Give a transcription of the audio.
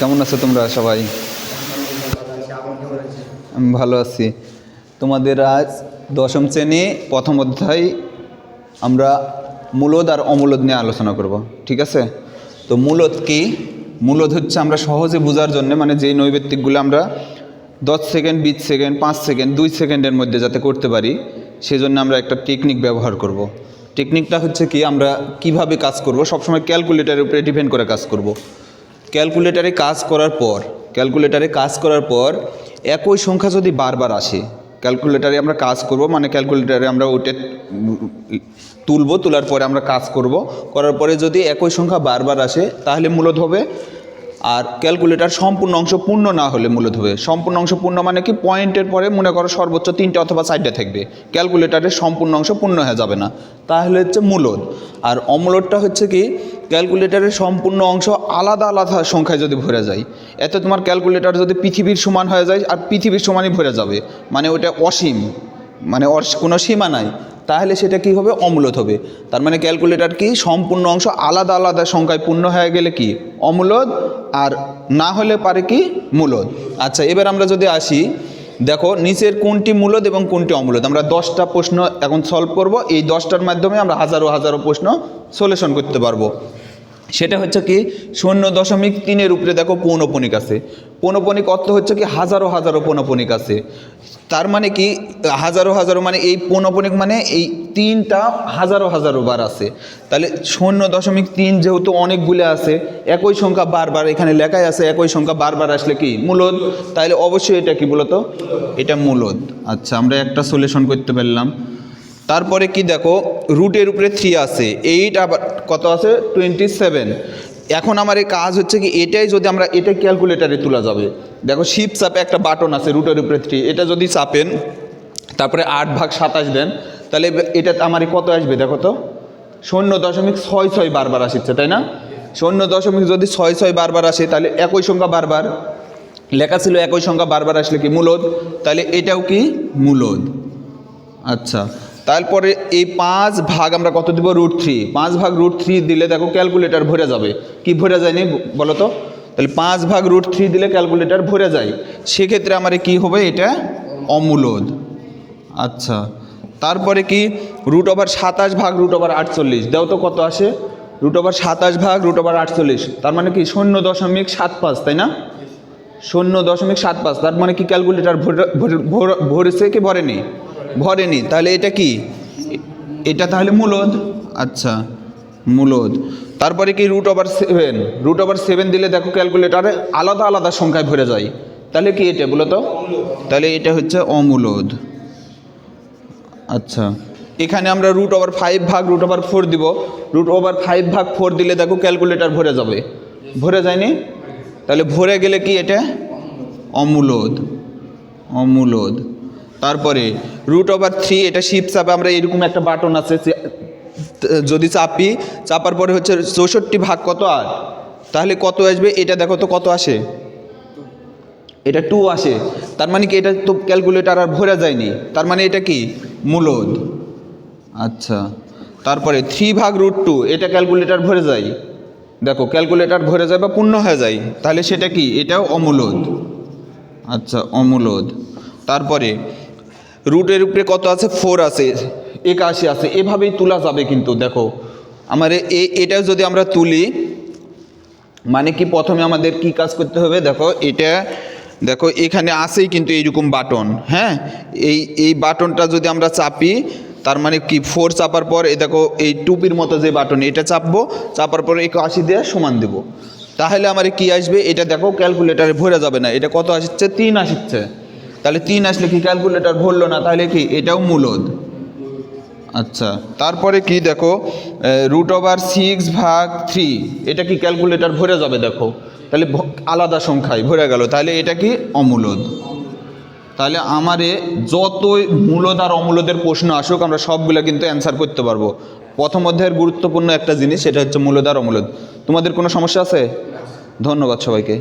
কেমন আছো তোমরা সবাই আমি ভালো আছি তোমাদের আজ দশম শ্রেণি, প্রথম অধ্যায় আমরা মূলদ আর অমূলদ নিয়ে আলোচনা করব, ঠিক আছে তো মূলদ কি মূলদ হচ্ছে আমরা সহজে বোঝার জন্য মানে যেই নৈবেত্তিকগুলো আমরা দশ সেকেন্ড, বিশ সেকেন্ড, পাঁচ সেকেন্ড, দুই সেকেন্ডের মধ্যে যাতে করতে পারি সেই জন্য আমরা একটা টেকনিক ব্যবহার করব। টেকনিকটা হচ্ছে কি, আমরা কীভাবে কাজ করব, সবসময় ক্যালকুলেটারের উপরে ডিপেন্ড করে কাজ করব। ক্যালকুলেটারে কাজ করার পর, ক্যালকুলেটারে কাজ করার পর একই সংখ্যা যদি বারবার আসে, ক্যালকুলেটারে আমরা কাজ করব মানে ক্যালকুলেটারে আমরা ওটা তুলব, তোলার পরে আমরা কাজ করব, করার পরে যদি একই সংখ্যা বারবার আসে, তাহলে মূলত হবে আর ক্যালকুলেটার সম্পূর্ণ অংশ পূর্ণ না হলে মূলত হবে। সম্পূর্ণ অংশ পূর্ণ মানে কি? পয়েন্টের পরে মনে করো সর্বোচ্চ তিনটে অথবা চারটে থাকবে। ক্যালকুলেটারের সম্পূর্ণ অংশ পূর্ণ হয়ে যাবে না। তাহলে হচ্ছে মূলদ। আর অমূলদটা হচ্ছে কি? ক্যালকুলেটারের সম্পূর্ণ অংশ আলাদা আলাদা সংখ্যায় যদি ভরে যায়, এতে তোমার ক্যালকুলেটার যদি পৃথিবীর সমান হয়ে যায় আর পৃথিবীর সমানই ভরে যাবে। মানে ওটা অসীম। মানে কোনো সীমা নাই। তাহলে সেটা কি হবে? অমূলত হবে। তার মানে ক্যালকুলেটার কি? সম্পূর্ণ অংশ আলাদা আলাদা সংখ্যায় পূর্ণ হয়ে গেলে কি? অমূলত আর না হলে পারে কি? মূলদ। আচ্ছা এবার আমরা যদি আসি, দেখো নিচের কোনটি মূলদ এবং কোনটি অমূলদ? আমরা দশটা প্রশ্ন এখন সলভ করব। এই দশটার মাধ্যমে আমরা হাজারো হাজারো প্রশ্ন সলিউশন করতে পারব। সেটা হচ্ছে কি শূন্য দশমিক তিনের উপরে দেখো পৌনপনিক আছে। পৌনপনিক অর্থ হচ্ছে কি হাজারো হাজারো পৌনপনিক আছে। তার মানে কি হাজারো হাজারো মানে এই পৌনপনিক মানে এই তিনটা হাজারো হাজারো বার আছে। তাহলে শূন্য দশমিক তিন যেহেতু অনেকগুলো আছে, একই সংখ্যা বারবার এখানে লেখাই আছে, একই সংখ্যা বারবার আসলে কি মূলদ? তাহলে অবশ্যই এটা কি বলতো? এটা মূলদ। আচ্ছা আমরা একটা সলিউশন করতে পারলাম। তারপরে কি দেখো, রুটের উপরে থ্রি আছে এইট আবার কত আছে? টোয়েন্টি সেভেন এখন আমার এই কাজ হচ্ছে কি, এটাই যদি আমরা, এটা ক্যালকুলেটারে তোলা যাবে। দেখো শিপ চাপে একটা বাটন আছে রুটের উপরে থ্রি এটা যদি চাপেন, তারপরে আট ভাগ সাতাশ দেন, তাহলে এটা আমার কত আসবে দেখো তো? শূন্য দশমিক ছয় ছয় বারবার আসছে, তাই না? শূন্য দশমিক যদি ছয় ছয় বারবার আসে, তাহলে একই সংখ্যা বারবার। লেখা ছিল একই সংখ্যা বারবার আসলে কি, মূলদ? তাহলে এটাও কি, মূলদ। আচ্ছা তারপরে এই পাঁচ ভাগ আমরা কত দিব? Root three. পাঁচ ভাগ রুট থ্রি দিলে দেখো ক্যালকুলেটার ভরে যাবে। কি ভরে যায়নি বলো তো। তাহলে পাঁচ ভাগ রুট থ্রি দিলে ক্যালকুলেটার ভরে যায়। সেক্ষেত্রে আমার কি হবে? এটা অমূলদ। আচ্ছা। তারপরে কি? রুট ওভার সাতাশ ভাগ রুট ওভার আটচল্লিশ। দেও তো কত আসে? রুট ওভার সাতাশ ভাগ রুট ওভার আটচল্লিশ। তার মানে কি? শূন্য দশমিক সাত পাঁচ, তাই না? শূন্য দশমিক সাত পাঁচ। তার মানে কি ক্যালকুলেটার ভরে- ভরে- ভর- ভরেছে কি ভরেনি? ভরেনি, তাহলে এটা কি? এটা তাহলে মূলদ? আচ্ছা মূলদ। তারপরে কি root over seven root over seven দিলে দেখো ক্যালকুলেটারে আলাদা আলাদা সংখ্যায় ভরে যায়। তাহলে কি এটা বলো তো? তাহলে এটা হচ্ছে অমূলদ। আচ্ছা এখানে আমরা রুট ওভার ফাইভ ভাগ রুট ওভার ফোর দিব। রুট ওভার ফাইভ ভাগ ফোর দিলে দেখো ক্যালকুলেটার ভরে যাবে। ভরে যায়নি? তাহলে ভরে গেলে কি এটা? অমূলদ। অমূলদ। তারপরে রুট ওভার থ্রি এটা শিপ চাপে আমরা এরকম একটা বাটন আছে যদি চাপি, চাপার পরে হচ্ছে চৌষট্টি ভাগ কত আর? তাহলে কত আসবে? এটা দেখো তো কত আসে? এটা টু আসে। তার মানে কি এটা তো ক্যালকুলেটার আর ভরা যায়নি। তার মানে এটা কি? মূলদ। আচ্ছা। তারপরে থ্রি ভাগ রুট টু এটা ক্যালকুলেটার ভরে যায়। দেখো ক্যালকুলেটার ভরে যায় বা পূর্ণ হয়ে যায়। তাহলে সেটা কি? এটাও অমূলদ। আচ্ছা অমূলদ। তারপরে রুটের উপরে কত আছে? ফোর আছে, একাশি আছে। এভাবেই তোলা যাবে কিন্তু, দেখো। আমার এ- এটাও যদি আমরা তুলি মানে কি প্রথমে আমাদের কি কাজ করতে হবে? দেখো, এটা, দেখো, এখানে আসেই কিন্তু এইরকম বাটন হ্যাঁ? এই এই বাটনটা যদি আমরা চাপি, তার মানে কি, ফোর চাপার পর এই দেখো, এই টুপির মতো যে বাটন, এটা চাপবো, চাপার পর এই আশি দিয়ে সমান দেব। তাহলে আমার কি আসবে? এটা দেখো, ক্যালকুলেটারে ভরে যাবে না। এটা কত আসছে? তিন আসছে। তাহলে তিন আসলে কি ক্যালকুলেটর ভরলো না? তাহলে কি? এটাও মূলদ। আচ্ছা তারপরে কি দেখো? রুট ওভার সিক্স ভাগ থ্রি এটা কি ক্যালকুলেটর ভরে যাবে দেখো? তাহলে আলাদা সংখ্যায় ভরে গেল। তাহলে এটা কি? অমূলদ। তাহলে আমারে যতই মূলদ আর অমূলদের প্রশ্ন আসুক, আমরা সবগুলো কিন্তু অ্যান্সার করতে পারব। প্রথম অধ্যায়ের গুরুত্বপূর্ণ একটা জিনিস, সেটা হচ্ছে মূলদ আর অমূলদ। তোমাদের কোনো সমস্যা আছে? ধন্যবাদ সবাইকে।